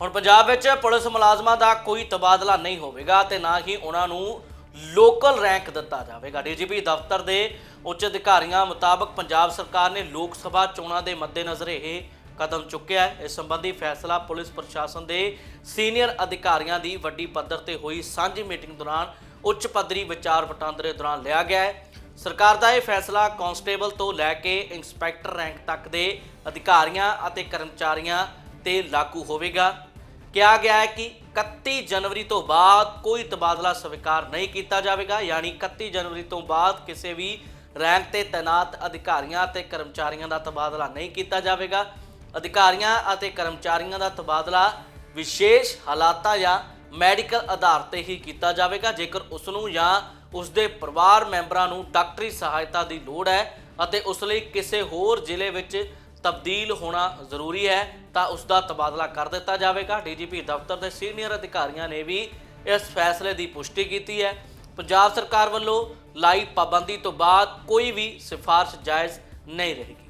ਹੁਣ ਪੰਜਾਬ ਵਿੱਚ ਪੁਲਿਸ ਮੁਲਾਜ਼ਮਾਂ ਦਾ ਕੋਈ ਤਬਾਦਲਾ ਨਹੀਂ ਹੋਵੇਗਾ ਤੇ ਨਾ ਹੀ ਉਹਨਾਂ ਨੂੰ ਲੋਕਲ ਰੈਂਕ ਦਿੱਤਾ ਜਾਵੇਗਾ। ਡੀਜੀਪੀ ਦਫ਼ਤਰ ਦੇ ਉੱਚ ਅਧਿਕਾਰੀਆਂ ਮੁਤਾਬਕ ਪੰਜਾਬ ਸਰਕਾਰ ਨੇ ਲੋਕ ਸਭਾ ਚੋਣਾਂ ਦੇ ਮੱਦੇਨਜ਼ਰ ਇਹ ਕਦਮ ਚੁੱਕਿਆ ਹੈ। ਇਸ ਸੰਬੰਧੀ ਫੈਸਲਾ ਪੁਲਿਸ ਪ੍ਰਸ਼ਾਸਨ ਦੇ ਸੀਨੀਅਰ ਅਧਿਕਾਰੀਆਂ ਦੀ ਵੱਡੀ ਪੱਧਰ ਤੇ ਹੋਈ ਸਾਂਝੀ ਮੀਟਿੰਗ ਦੌਰਾਨ ਉੱਚ ਪੱਧਰੀ ਵਿਚਾਰ ਵਟਾਂਦਰੇ ਦੌਰਾਨ ਲਿਆ ਗਿਆ ਹੈ। ਸਰਕਾਰ ਦਾ ਇਹ ਫੈਸਲਾ ਕਾਂਸਟੇਬਲ ਤੋਂ ਲੈ ਕੇ ਇੰਸਪੈਕਟਰ ਰੈਂਕ ਤੱਕ ਦੇ ਅਧਿਕਾਰੀਆਂ ਅਤੇ ਕਰਮਚਾਰੀਆਂ ਤੇ ਲਾਗੂ ਹੋਵੇਗਾ। ਕਿਹਾ ਗਿਆ ਹੈ ਕਿ 31 ਜਨਵਰੀ ਤੋਂ ਬਾਅਦ ਕੋਈ ਤਬਾਦਲਾ ਸਵੀਕਾਰ ਨਹੀਂ ਕੀਤਾ ਜਾਵੇਗਾ, ਯਾਨੀ 31 ਜਨਵਰੀ ਤੋਂ ਬਾਅਦ ਕਿਸੇ ਵੀ ਰੈਂਕ ਤੇ ਤੈਨਾਤ ਅਧਿਕਾਰੀਆਂ ਅਤੇ ਕਰਮਚਾਰੀਆਂ ਦਾ ਤਬਾਦਲਾ ਨਹੀਂ ਕੀਤਾ ਜਾਵੇਗਾ। ਅਧਿਕਾਰੀਆਂ ਅਤੇ ਕਰਮਚਾਰੀਆਂ ਦਾ ਤਬਾਦਲਾ ਵਿਸ਼ੇਸ਼ ਹਾਲਾਤਾਂ ਜਾਂ ਮੈਡੀਕਲ ਆਧਾਰ ਤੇ ਹੀ ਕੀਤਾ ਜਾਵੇਗਾ। ਜੇਕਰ ਉਸ ਨੂੰ ਜਾਂ ਉਸ ਦੇ ਪਰਿਵਾਰ ਮੈਂਬਰਾਂ ਨੂੰ ਡਾਕਟਰੀ ਸਹਾਇਤਾ ਦੀ ਲੋੜ ਹੈ ਅਤੇ ਉਸ ਲਈ ਕਿਸੇ ਹੋਰ ਜ਼ਿਲ੍ਹੇ ਵਿੱਚ ਤਬਦੀਲ ਹੋਣਾ ਜ਼ਰੂਰੀ ਹੈ ਤਾਂ ਉਸ ਦਾ ਤਬਾਦਲਾ ਕਰ ਦਿੱਤਾ ਜਾਵੇਗਾ। ਡੀਜੀਪੀ ਦਫ਼ਤਰ ਦੇ ਸੀਨੀਅਰ ਅਧਿਕਾਰੀਆਂ ਨੇ ਵੀ ਇਸ ਫੈਸਲੇ ਦੀ ਪੁਸ਼ਟੀ ਕੀਤੀ ਹੈ। ਪੰਜਾਬ ਸਰਕਾਰ ਵੱਲੋਂ ਲਾਈ ਪਾਬੰਦੀ ਤੋਂ ਬਾਅਦ ਕੋਈ ਵੀ ਸਿਫਾਰਿਸ਼ ਜਾਇਜ਼ ਨਹੀਂ ਰਹੇਗੀ।